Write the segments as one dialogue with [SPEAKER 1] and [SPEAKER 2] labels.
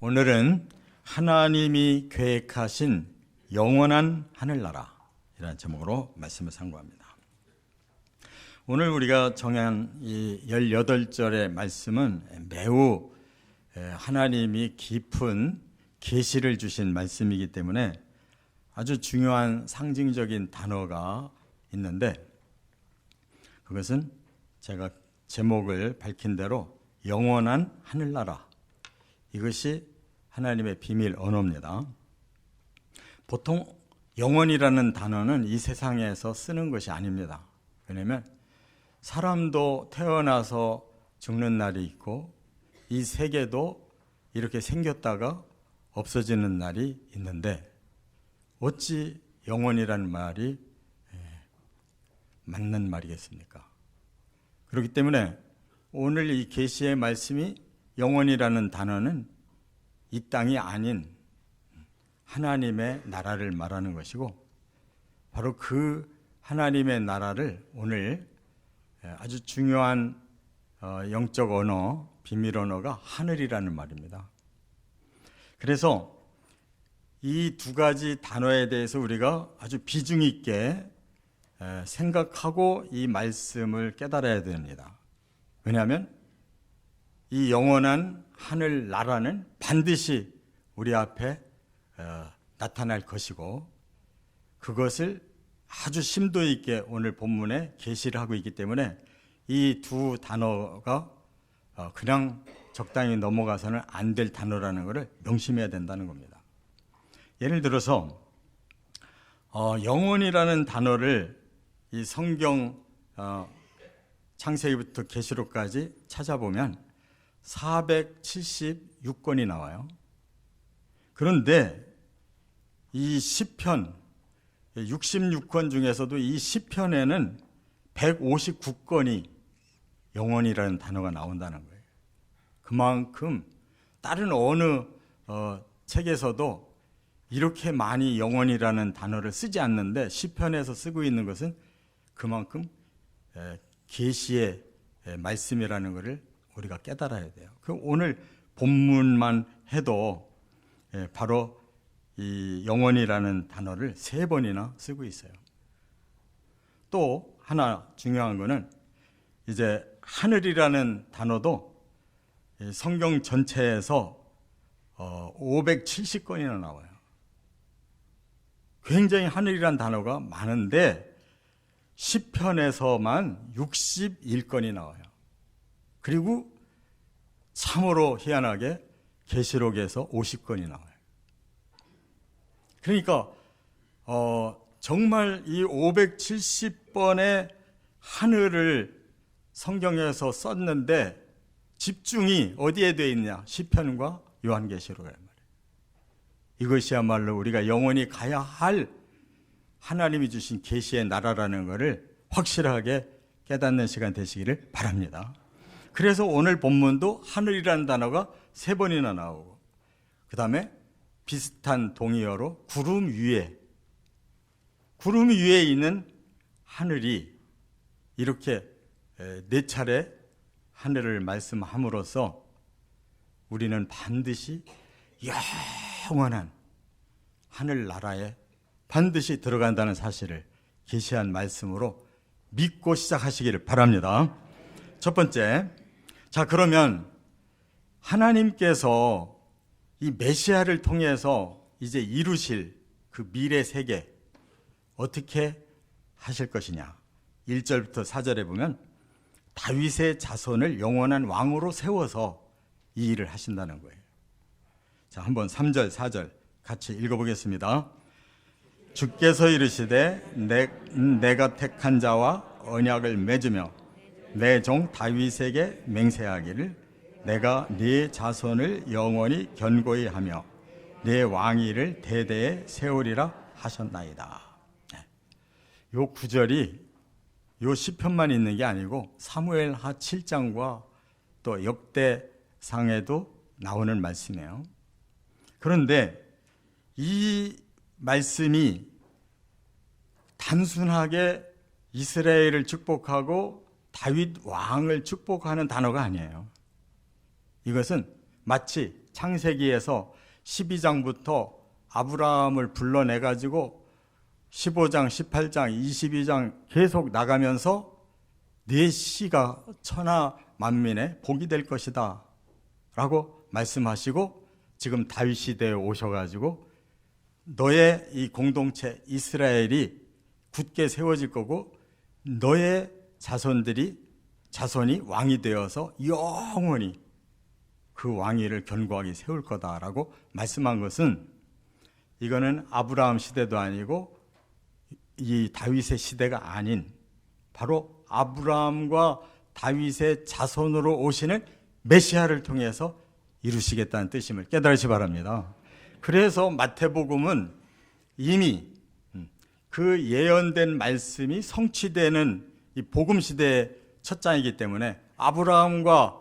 [SPEAKER 1] 오늘은 하나님이 계획하신 영원한 하늘나라 이라는 제목으로 말씀을 상고합니다. 오늘 우리가 정한 이 18절의 말씀은 매우 하나님이 깊은 계시를 주신 말씀이기 때문에 아주 중요한 상징적인 단어가 있는데 그것은 제가 제목을 밝힌 대로 영원한 하늘나라 이것이 하나님의 비밀 언어입니다. 보통 영원이라는 단어는 이 세상에서 쓰는 것이 아닙니다. 왜냐하면 사람도 태어나서 죽는 날이 있고 이 세계도 이렇게 생겼다가 없어지는 날이 있는데 어찌 영원이라는 말이 맞는 말이겠습니까? 그렇기 때문에 오늘 이 계시의 말씀이 영원이라는 단어는 이 땅이 아닌 하나님의 나라를 말하는 것이고 바로 그 하나님의 나라를 오늘 아주 중요한 어, 영적 언어, 비밀 언어가 하늘이라는 말입니다. 그래서 이 두 가지 단어에 대해서 우리가 아주 비중 있게 생각하고 이 말씀을 깨달아야 됩니다. 왜냐하면 이 영원한 하늘 나라는 반드시 우리 앞에 어, 나타날 것이고 그것을 아주 심도 있게 오늘 본문에 계시를 하고 있기 때문에 이 두 단어가 어, 그냥 적당히 넘어가서는 안 될 단어라는 것을 명심해야 된다는 겁니다. 예를 들어서 어, 영혼이라는 단어를 이 성경 어, 창세기부터 계시록까지 찾아보면 476권이 나와요. 그런데 이 시편 66권 중에서도 이 시편에는 159건이 영원이라는 단어가 나온다는 거예요. 그만큼 다른 어느 어, 책에서도 이렇게 많이 영원이라는 단어를 쓰지 않는데 시편에서 쓰고 있는 것은 그만큼 계시의 말씀이라는 것을 우리가 깨달아야 돼요. 그 오늘 본문만 해도 바로 이 영원이라는 단어를 세 번이나 쓰고 있어요. 또 하나 중요한 거는 이제 하늘이라는 단어도 성경 전체에서 570건이나 어, 나와요. 굉장히 하늘이라는 단어가 많은데 10편에서만 61건이 나와요. 그리고 참으로 희한하게 계시록에서 50건이 나와요. 그러니까 어, 정말 이 570번의 하늘을 성경에서 썼는데 집중이 어디에 되어 있냐? 시편과 요한계시록이란 말이에요. 이것이야말로 우리가 영원히 가야 할 하나님이 주신 계시의 나라라는 것을 확실하게 깨닫는 시간 되시기를 바랍니다. 그래서 오늘 본문도 하늘이라는 단어가 세 번이나 나오고 그 다음에 비슷한 동의어로 구름 위에 구름 위에 있는 하늘이 이렇게 네 차례 하늘을 말씀함으로써 우리는 반드시 영원한 하늘 나라에 반드시 들어간다는 사실을 계시한 말씀으로 믿고 시작하시기를 바랍니다. 첫 번째, 자 그러면 하나님께서 이 메시아를 통해서 이제 이루실 그 미래 세계 어떻게 하실 것이냐. 1절부터 4절에 보면 다윗의 자손을 영원한 왕으로 세워서 이 일을 하신다는 거예요. 자, 한번 3절, 4절 같이 읽어보겠습니다. 주께서 이르시되 내, 내가 택한 자와 언약을 맺으며 내 종 다윗에게 맹세하기를 내가 네 자손을 영원히 견고히 하며 네 왕위를 대대에 세우리라 하셨나이다. 네. 요 구절이 요 시편만 있는 게 아니고 사무엘 하 7장과 또 역대상에도 나오는 말씀이에요. 그런데 이 말씀이 단순하게 이스라엘을 축복하고 다윗 왕을 축복하는 단어가 아니에요. 이것은 마치 창세기에서 12장부터 아브라함을 불러내 가지고 15장, 18장, 22장 계속 나가면서 네 씨가 천하 만민의 복이 될 것이다. 라고 말씀하시고 지금 다윗 시대에 오셔 가지고 너의 이 공동체 이스라엘이 굳게 세워질 거고 너의 자손들이 자손이 왕이 되어서 영원히 그 왕위를 견고하게 세울 거다라고 말씀한 것은 이거는 아브라함 시대도 아니고 이 다윗의 시대가 아닌 바로 아브라함과 다윗의 자손으로 오시는 메시아를 통해서 이루시겠다는 뜻임을 깨달으시 바랍니다. 그래서 마태복음은 이미 그 예언된 말씀이 성취되는 이 복음 시대의 첫 장이기 때문에 아브라함과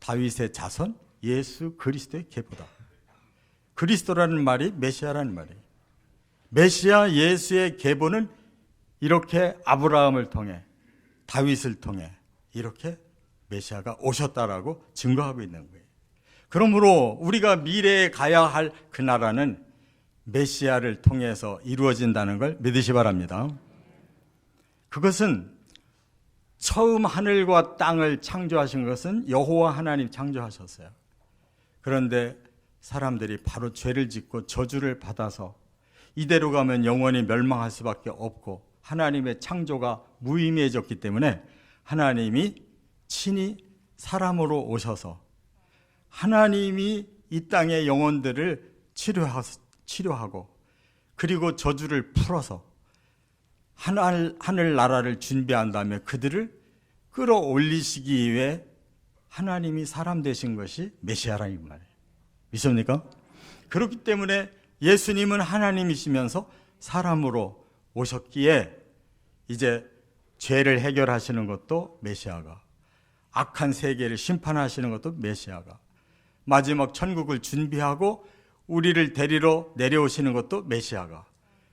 [SPEAKER 1] 다윗의 자손 예수 그리스도의 계보다. 그리스도라는 말이 메시아라는 말이에요. 메시아 예수의 계보는 이렇게 아브라함을 통해 다윗을 통해 이렇게 메시아가 오셨다라고 증거하고 있는 거예요. 그러므로 우리가 미래에 가야 할 그 나라는 메시아를 통해서 이루어진다는 걸 믿으시 바랍니다. 그것은 처음 하늘과 땅을 창조하신 것은 여호와 하나님 창조하셨어요. 그런데 사람들이 바로 죄를 짓고 저주를 받아서 이대로 가면 영원히 멸망할 수밖에 없고 하나님의 창조가 무의미해졌기 때문에 하나님이 친히 사람으로 오셔서 하나님이 이 땅의 영혼들을 치료하고 그리고 저주를 풀어서 하늘, 하늘 나라를 준비한 다음에 그들을 끌어올리시기 위해 하나님이 사람 되신 것이 메시아라는 말이에요. 믿습니까? 그렇기 때문에 예수님은 하나님이시면서 사람으로 오셨기에 이제 죄를 해결하시는 것도 메시아가 악한 세계를 심판하시는 것도 메시아가 마지막 천국을 준비하고 우리를 데리러 내려오시는 것도 메시아가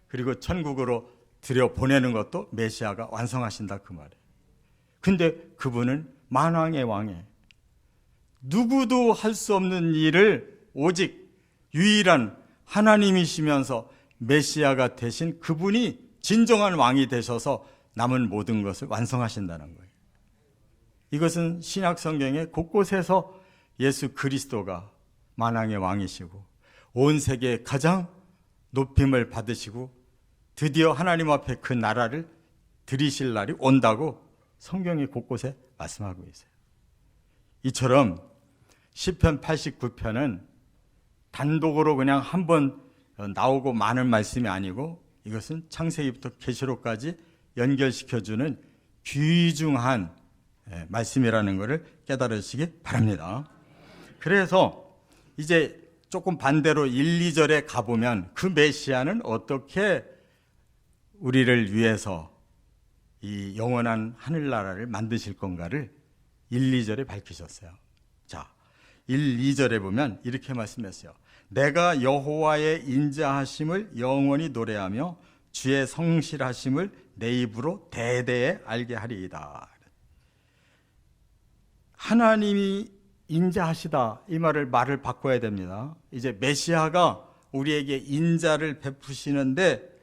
[SPEAKER 1] 그리고 천국으로 들여 보내는 것도 메시아가 완성하신다 그 말이에요. 근데 그분은 만왕의 왕에 누구도 할 수 없는 일을 오직 유일한 하나님이시면서 메시아가 되신 그분이 진정한 왕이 되셔서 남은 모든 것을 완성하신다는 거예요. 이것은 신약 성경의 곳곳에서 예수 그리스도가 만왕의 왕이시고 온 세계에 가장 높임을 받으시고 드디어 하나님 앞에 그 나라를 들이실 날이 온다고 성경의 곳곳에 말씀하고 있어요. 이처럼 시편 89편은 단독으로 그냥 한 번 나오고 많은 말씀이 아니고 이것은 창세기부터 계시록까지 연결시켜 주는 귀중한 예, 말씀이라는 것을 깨달으시기 바랍니다. 그래서 이제 조금 반대로 1, 2절에 가보면 그 메시아는 어떻게 우리를 위해서 이 영원한 하늘나라를 만드실 건가를 1, 2절에 밝히셨어요. 자, 1, 2절에 보면 이렇게 말씀했어요. 내가 여호와의 인자하심을 영원히 노래하며 주의 성실하심을 내 입으로 대대에 알게 하리이다. 하나님이 인자하시다 이 말을 말을 바꿔야 됩니다. 이제 메시아가 우리에게 인자를 베푸시는데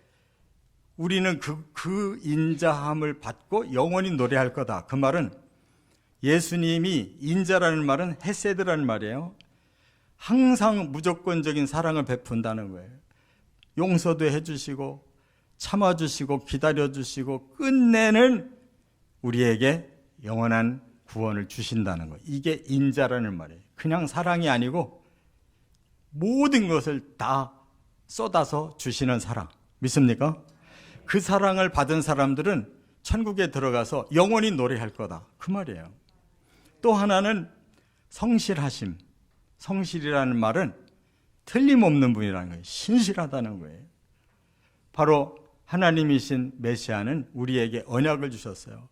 [SPEAKER 1] 우리는 그, 그 인자함을 받고 영원히 노래할 거다. 그 말은 예수님이 인자라는 말은 헤세드라는 말이에요. 항상 무조건적인 사랑을 베푼다는 거예요. 용서도 해주시고, 참아주시고, 기다려주시고, 끝내는 우리에게 영원한 구원을 주신다는 거. 이게 인자라는 말이에요. 그냥 사랑이 아니고 모든 것을 다 쏟아서 주시는 사랑. 믿습니까? 그 사랑을 받은 사람들은 천국에 들어가서 영원히 노래할 거다. 그 말이에요. 또 하나는 성실하심. 성실이라는 말은 틀림없는 분이라는 거예요. 신실하다는 거예요. 바로 하나님이신 메시아는 우리에게 언약을 주셨어요.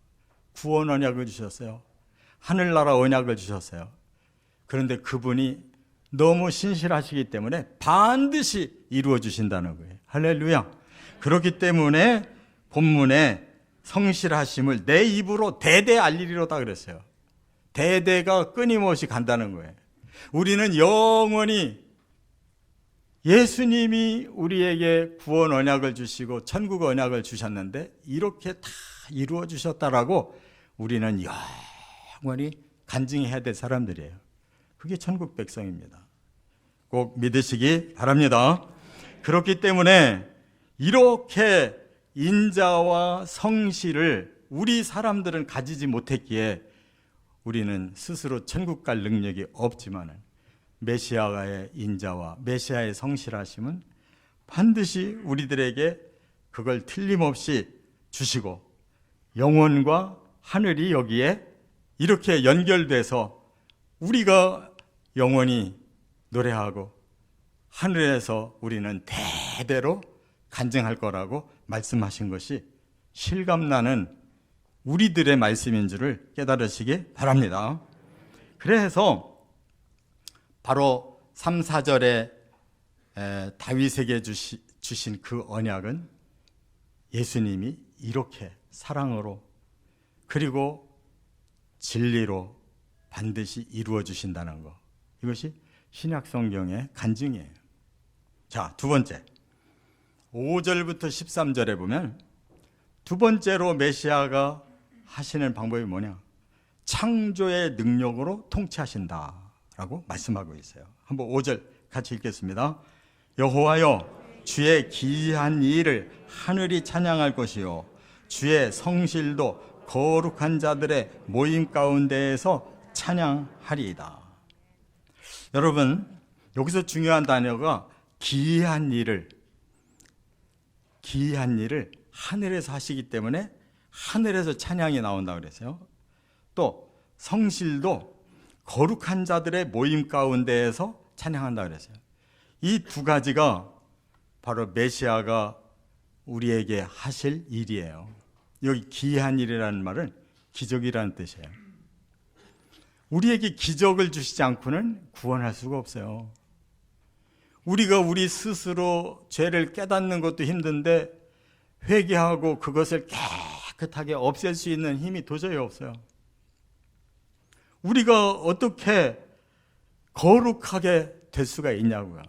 [SPEAKER 1] 구원 언약을 주셨어요. 하늘나라 언약을 주셨어요. 그런데 그분이 너무 신실하시기 때문에 반드시 이루어 주신다는 거예요. 할렐루야. 그렇기 때문에 본문에 성실하심을 내 입으로 대대 알리리로다 그랬어요. 대대가 끊임없이 간다는 거예요. 우리는 영원히 예수님이 우리에게 구원 언약을 주시고 천국 언약을 주셨는데 이렇게 다 이루어 주셨다라고 우리는 영원히 간증해야 될 사람들이에요. 그게 천국 백성입니다. 꼭 믿으시기 바랍니다. 그렇기 때문에 이렇게 인자와 성실을 우리 사람들은 가지지 못했기에 우리는 스스로 천국 갈 능력이 없지만은 메시아의 인자와 메시아의 성실하심은 반드시 우리들에게 그걸 틀림없이 주시고 영혼과 하늘이 여기에 이렇게 연결돼서 우리가 영원히 노래하고 하늘에서 우리는 대대로 간증할 거라고 말씀하신 것이 실감나는 우리들의 말씀인 줄을 깨달으시기 바랍니다. 그래서 바로 3, 4절에 다윗에게 주시, 주신 그 언약은 예수님이 이렇게 사랑으로 그리고 진리로 반드시 이루어 주신다는 거. 이것이 신약 성경의 간증이에요. 자, 두 번째. 5절부터 13절에 보면 두 번째로 메시아가 하시는 방법이 뭐냐? 창조의 능력으로 통치하신다라고 말씀하고 있어요. 한번 5절 같이 읽겠습니다. 여호와여 주의 기이한 일을 하늘이 찬양할 것이요 주의 성실도 거룩한 자들의 모임 가운데에서 찬양하리이다. 여러분 여기서 중요한 단어가 기이한 일을 기이한 일을 하늘에서 하시기 때문에 하늘에서 찬양이 나온다 그랬어요. 또 성실도 거룩한 자들의 모임 가운데에서 찬양한다 그랬어요. 이 두 가지가 바로 메시아가 우리에게 하실 일이에요. 여기 기이한 일이라는 말은 기적이라는 뜻이에요. 우리에게 기적을 주시지 않고는 구원할 수가 없어요. 우리가 우리 스스로 죄를 깨닫는 것도 힘든데 회개하고 그것을 깨끗하게 없앨 수 있는 힘이 도저히 없어요. 우리가 어떻게 거룩하게 될 수가 있냐고요.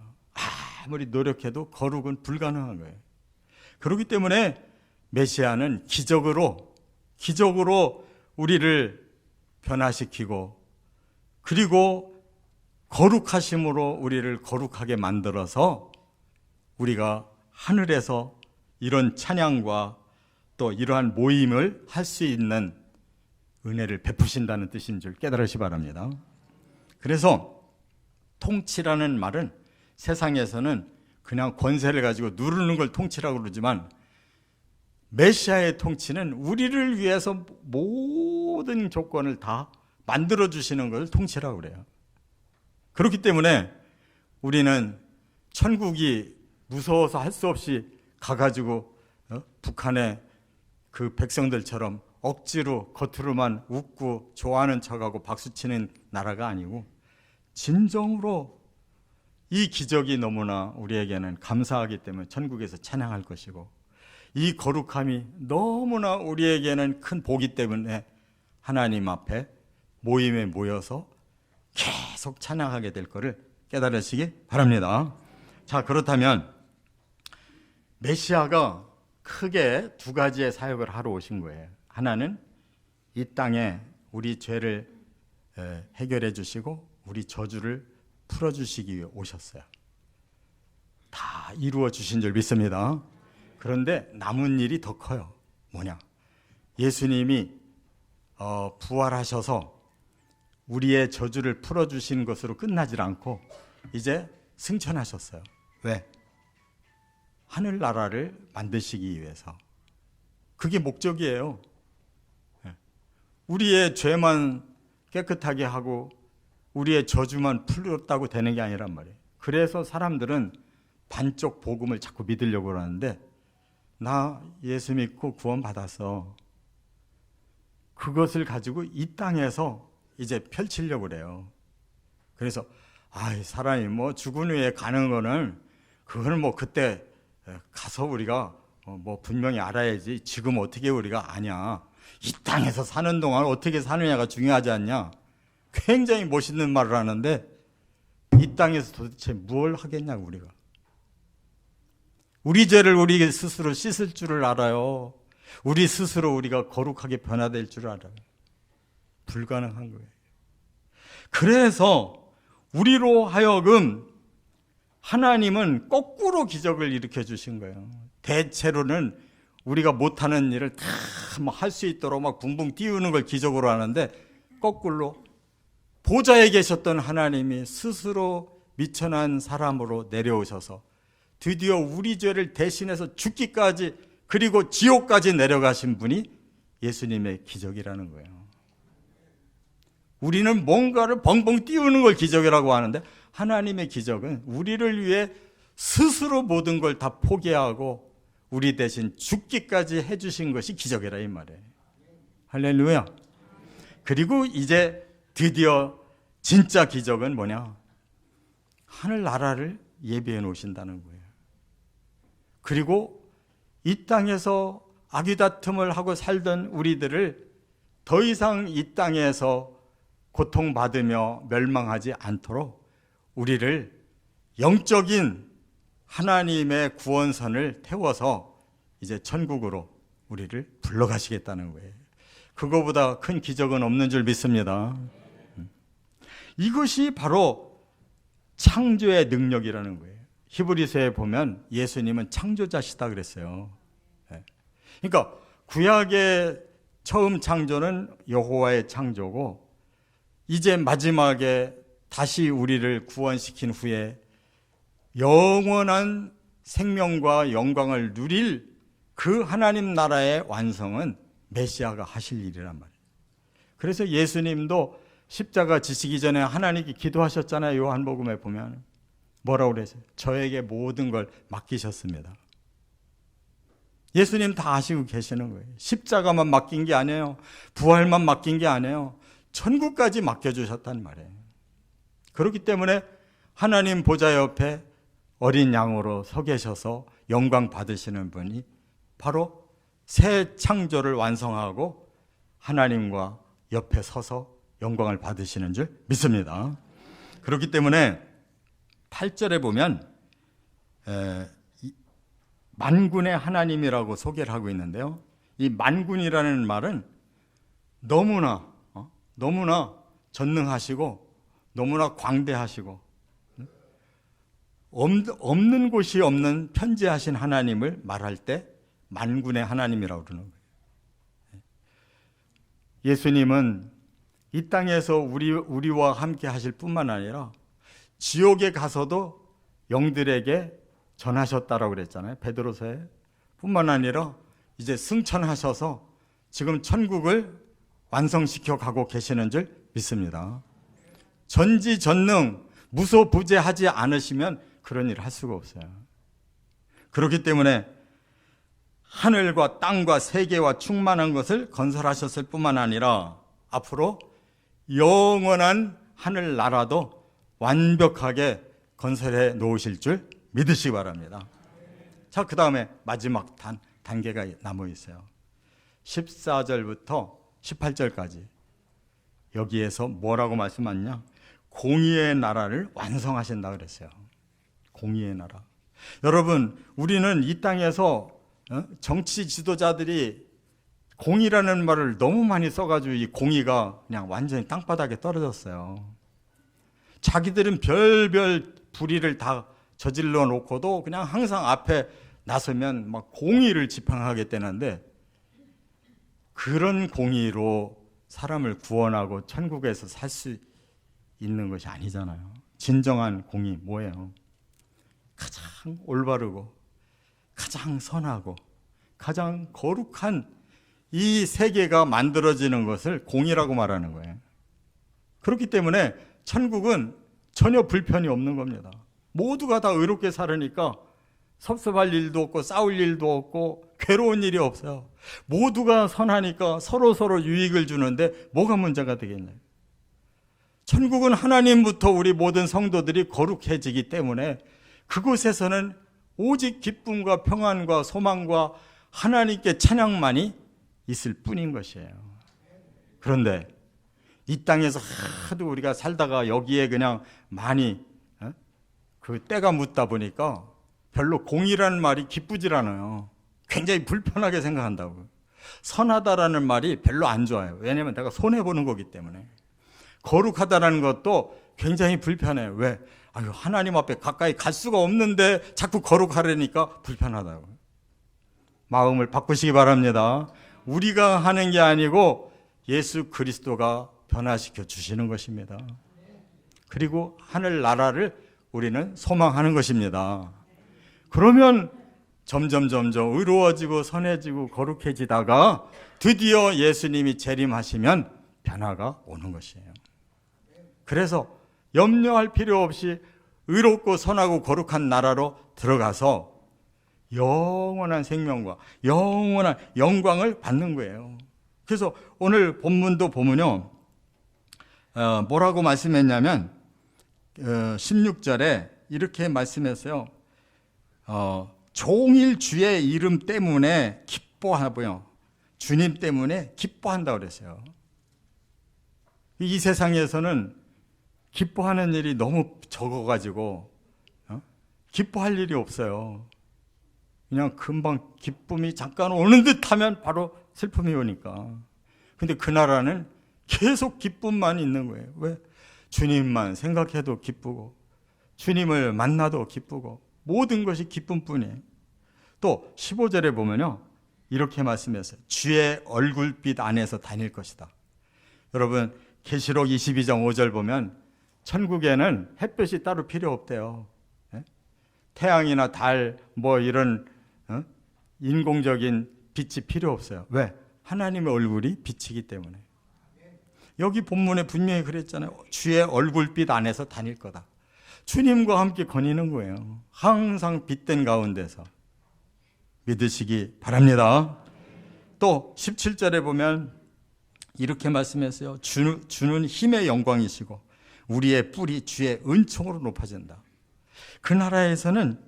[SPEAKER 1] 아무리 노력해도 거룩은 불가능한 거예요. 그렇기 때문에 메시아는 기적으로, 기적으로 우리를 변화시키고, 그리고 거룩하심으로 우리를 거룩하게 만들어서 우리가 하늘에서 이런 찬양과 또 이러한 모임을 할 수 있는 은혜를 베푸신다는 뜻인 줄 깨달으시 바랍니다. 그래서 통치라는 말은 세상에서는 그냥 권세를 가지고 누르는 걸 통치라고 그러지만 메시아의 통치는 우리를 위해서 모든 조건을 다 만들어 주시는 걸 통치라고 그래요. 그렇기 때문에 우리는 천국이 무서워서 할 수 없이 가가지고 어? 북한의 그 백성들처럼 억지로 겉으로만 웃고 좋아하는 척하고 박수치는 나라가 아니고 진정으로 이 기적이 너무나 우리에게는 감사하기 때문에 천국에서 찬양할 것이고 이 거룩함이 너무나 우리에게는 큰 복이 때문에 하나님 앞에 모임에 모여서 계속 찬양하게 될 것을 깨달으시기 바랍니다. 자, 그렇다면 메시아가 크게 두 가지의 사역을 하러 오신 거예요. 하나는 이 땅에 우리 죄를 해결해 주시고 우리 저주를 풀어 주시기 위해 오셨어요. 다 이루어 주신 줄 믿습니다. 그런데 남은 일이 더 커요. 뭐냐? 예수님이 어, 부활하셔서 우리의 저주를 풀어 주신 것으로 끝나질 않고 이제 승천하셨어요. 왜? 하늘나라를 만드시기 위해서. 그게 목적이에요. 예. 우리의 죄만 깨끗하게 하고 우리의 저주만 풀렸다고 되는 게 아니란 말이에요. 그래서 사람들은 반쪽 복음을 자꾸 믿으려고 그러는데 나 예수 믿고 구원 받았어. 그것을 가지고 이 땅에서 이제 펼치려고 그래요. 그래서 아, 사람이 뭐 죽은 후에 가는 거는 그거는 뭐 그때 가서 우리가 뭐 분명히 알아야지 지금 어떻게 우리가 아냐. 이 땅에서 사는 동안 어떻게 사느냐가 중요하지 않냐. 굉장히 멋있는 말을 하는데 이 땅에서 도대체 뭘 하겠냐고 우리가. 우리 죄를 우리 스스로 씻을 줄을 알아요. 우리 스스로 우리가 거룩하게 변화될 줄 알아요. 불가능한 거예요. 그래서 우리로 하여금 하나님은 거꾸로 기적을 일으켜 주신 거예요. 대체로는 우리가 못하는 일을 다 할 수 있도록 막 붕붕 띄우는 걸 기적으로 하는데 거꾸로 보좌에 계셨던 하나님이 스스로 미천한 사람으로 내려오셔서 드디어 우리 죄를 대신해서 죽기까지 그리고 지옥까지 내려가신 분이 예수님의 기적이라는 거예요. 우리는 뭔가를 벙벙 띄우는 걸 기적이라고 하는데 하나님의 기적은 우리를 위해 스스로 모든 걸 다 포기하고 우리 대신 죽기까지 해주신 것이 기적이라 이 말이에요. 할렐루야. 그리고 이제 드디어 진짜 기적은 뭐냐? 하늘 나라를 예비해 놓으신다는 거예요. 그리고 이 땅에서 아귀다툼을 하고 살던 우리들을 더 이상 이 땅에서 고통받으며 멸망하지 않도록 우리를 영적인 하나님의 구원선을 태워서 이제 천국으로 우리를 불러가시겠다는 거예요. 그거보다 큰 기적은 없는 줄 믿습니다. 이것이 바로 창조의 능력이라는 거예요. 히브리서에 보면 예수님은 창조자시다 그랬어요. 예. 그러니까 구약의 처음 창조는 여호와의 창조고 이제 마지막에 다시 우리를 구원시킨 후에 영원한 생명과 영광을 누릴 그 하나님 나라의 완성은 메시아가 하실 일이란 말이에요. 그래서 예수님도 십자가 지시기 전에 하나님께 기도하셨잖아요. 요한복음에 보면 뭐라고 그랬어요? 저에게 모든 걸 맡기셨습니다. 예수님 다 아시고 계시는 거예요. 십자가만 맡긴 게 아니에요. 부활만 맡긴 게 아니에요. 천국까지 맡겨주셨단 말이에요. 그렇기 때문에 하나님 보좌 옆에 어린 양으로 서 계셔서 영광 받으시는 분이 바로 새 창조를 완성하고 하나님과 옆에 서서 영광을 받으시는 줄 믿습니다. 그렇기 때문에 8절에 보면 에, 만군의 하나님이라고 소개를 하고 있는데요. 이 만군이라는 말은 너무나 어? 너무나 전능하시고 너무나 광대하시고 없는 곳이 없는 편지하신 하나님을 말할 때 만군의 하나님이라고 그러는 거예요. 예수님은 이 땅에서 우리, 우리와 함께 하실 뿐만 아니라 지옥에 가서도 영들에게 전하셨다라고 그랬잖아요. 베드로서에. 뿐만 아니라 이제 승천하셔서 지금 천국을 완성시켜 가고 계시는 줄 믿습니다. 전지전능 무소부재하지 않으시면 그런 일을 할 수가 없어요. 그렇기 때문에 하늘과 땅과 세계와 충만한 것을 건설하셨을 뿐만 아니라 앞으로 영원한 하늘 나라도 완벽하게 건설해 놓으실 줄 믿으시기 바랍니다. 자, 그 다음에 마지막 단, 단계가 남아 있어요. 14절부터 18절까지. 여기에서 뭐라고 말씀하냐? 공의의 나라를 완성하신다 그랬어요. 공의의 나라. 여러분, 우리는 이 땅에서 어? 정치 지도자들이 공의라는 말을 너무 많이 써가지고 이 공의가 그냥 완전히 땅바닥에 떨어졌어요. 자기들은 별별 불의를 다 저질러 놓고도 그냥 항상 앞에 나서면 막 공의를 지팡하겠다는데 그런 공의로 사람을 구원하고 천국에서 살 수 있는 것이 아니잖아요. 진정한 공의 뭐예요? 가장 올바르고 가장 선하고 가장 거룩한 이 세계가 만들어지는 것을 공이라고 말하는 거예요. 그렇기 때문에 천국은 전혀 불편이 없는 겁니다. 모두가 다 의롭게 살으니까 섭섭할 일도 없고 싸울 일도 없고 괴로운 일이 없어요. 모두가 선하니까 서로 서로 유익을 주는데 뭐가 문제가 되겠나요? 천국은 하나님부터 우리 모든 성도들이 거룩해지기 때문에 그곳에서는 오직 기쁨과 평안과 소망과 하나님께 찬양만이 있을 뿐인 것이에요. 그런데 이 땅에서 하도 우리가 살다가 여기에 그냥 많이 그 때가 묻다 보니까 별로 공이라는 말이 기쁘질 않아요. 굉장히 불편하게 생각한다고. 선하다라는 말이 별로 안 좋아요. 왜냐면 내가 손해 보는 거기 때문에. 거룩하다라는 것도 굉장히 불편해요. 왜? 아유, 하나님 앞에 가까이 갈 수가 없는데 자꾸 거룩하려니까 불편하다고. 마음을 바꾸시기 바랍니다. 우리가 하는 게 아니고 예수 그리스도가 변화시켜 주시는 것입니다. 그리고 하늘 나라를 우리는 소망하는 것입니다. 그러면 점점 점점 의로워지고 선해지고 거룩해지다가 드디어 예수님이 재림하시면 변화가 오는 것이에요. 그래서 염려할 필요 없이 의롭고 선하고 거룩한 나라로 들어가서 영원한 생명과 영원한 영광을 받는 거예요. 그래서 오늘 본문도 보면요. 어, 뭐라고 말씀했냐면 어, 16절에 이렇게 말씀했어요. 어, 종일 주의 이름 때문에 기뻐하고요. 주님 때문에 기뻐한다 그랬어요. 이 세상에서는 기뻐하는 일이 너무 적어가지고 어? 기뻐할 일이 없어요. 그냥 금방 기쁨이 잠깐 오는 듯하면 바로 슬픔이 오니까. 근데 그 나라는 계속 기쁨만 있는 거예요. 왜? 주님만 생각해도 기쁘고 주님을 만나도 기쁘고 모든 것이 기쁨뿐이에요. 또 15절에 보면요. 이렇게 말씀했어요. 주의 얼굴빛 안에서 다닐 것이다. 여러분 계시록 22장 5절 보면 천국에는 햇볕이 따로 필요 없대요. 예? 태양이나 달 뭐 이런 어? 인공적인 빛이 필요 없어요. 왜? 하나님의 얼굴이 빛이기 때문에. 여기 본문에 분명히 그랬잖아요. 주의 얼굴빛 안에서 다닐 거다. 주님과 함께 거니는 거예요. 항상 빛된 가운데서. 믿으시기 바랍니다. 또 17절에 보면 이렇게 말씀했어요. 주, 주는 힘의 영광이시고 우리의 뿔이 주의 은총으로 높아진다. 그 나라에서는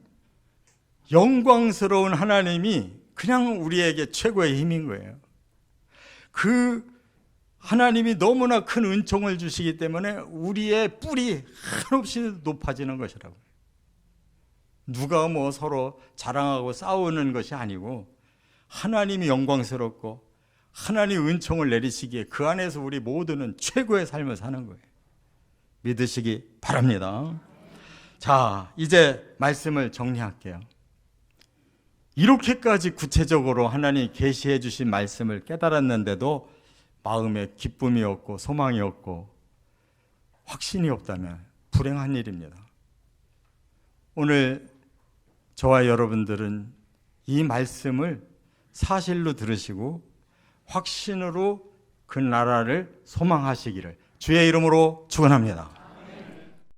[SPEAKER 1] 영광스러운 하나님이 그냥 우리에게 최고의 힘인 거예요. 그 하나님이 너무나 큰 은총을 주시기 때문에 우리의 뿔이 한없이 높아지는 것이라고. 누가 뭐 서로 자랑하고 싸우는 것이 아니고 하나님이 영광스럽고 하나님 은총을 내리시기에 그 안에서 우리 모두는 최고의 삶을 사는 거예요. 믿으시기 바랍니다. 자, 이제 말씀을 정리할게요. 이렇게까지 구체적으로 하나님 계시해 주신 말씀을 깨달았는데도 마음에 기쁨이 없고 소망이 없고 확신이 없다면 불행한 일입니다. 오늘 저와 여러분들은 이 말씀을 사실로 들으시고 확신으로 그 나라를 소망하시기를 주의 이름으로 축원합니다.